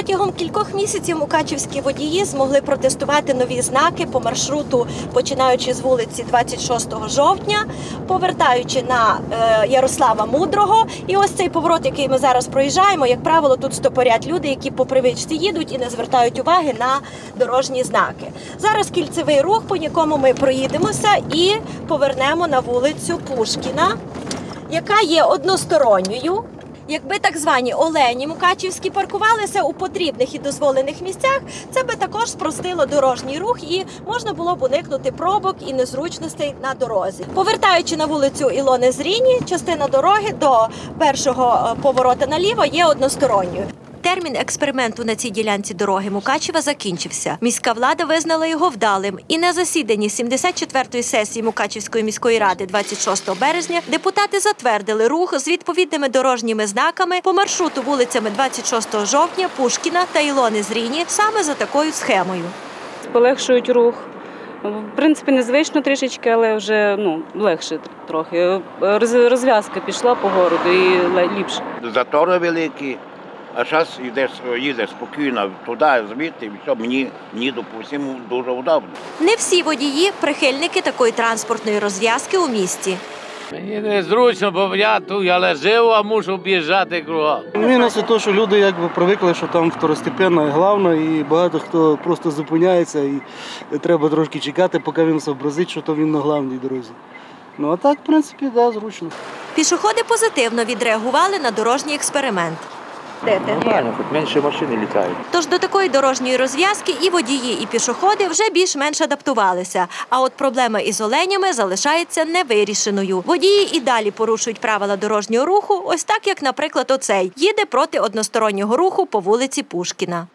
Протягом кількох місяців мукачівські водії змогли протестувати нові знаки по маршруту, починаючи з вулиці 26 жовтня, повертаючи на е, Ярослава Мудрого. І ось цей поворот, який ми зараз проїжджаємо, як правило, тут стопорять люди, які по привичці їдуть і не звертають уваги на дорожні знаки. Зараз кільцевий рух, по якому ми проїдемося, і повернемо на вулицю Пушкіна, яка є односторонньою. Якби так звані олені мукачівські паркувалися у потрібних і дозволених місцях, це би також спростило дорожній рух і можна було б уникнути пробок і незручностей на дорозі. Повертаючи на вулицю Ілони Зріні, частина дороги до першого е, поворота наліво є односторонньою. Термін експерименту на цій ділянці дороги Мукачева закінчився. Міська влада визнала його вдалим. І на засіданні 74-ї сесії Мукачівської міської ради 26 березня депутати затвердили рух з відповідними дорожніми знаками по маршруту вулицями 26 жовтня, Пушкіна та Ілони Зріні саме за такою схемою. полегшують рух. В принципі, незвично трішечки, але вже ну, легше трохи. Роз- Розв'язка пішла по городу і ліпше. затори великі, а зараз йдеш, їдеш спокійно туди, звідти, і все, мені, мені допустимо, дуже удобно. Не всі водії прихильники такої транспортної розв'язки у місті. Мені незручно, бо я тут, але живу, а мушу об'їжджати кругом. Мінус те, що люди якби привикли, що там второстепенна і головна, і багато хто просто зупиняється і треба трошки чекати, поки він зобразить, що то він на головній дорозі. Ну а так, в принципі, да, зручно. Пішоходи позитивно відреагували на дорожній експеримент. Де? Нормально, хоч менше машини літають. Тож до такої дорожньої розв'язки і водії, і пішоходи вже більш-менш адаптувалися. А от проблема із оленями залишається невирішеною. Водії і далі порушують правила дорожнього руху, ось так як, наприклад, оцей їде проти одностороннього руху по вулиці Пушкіна.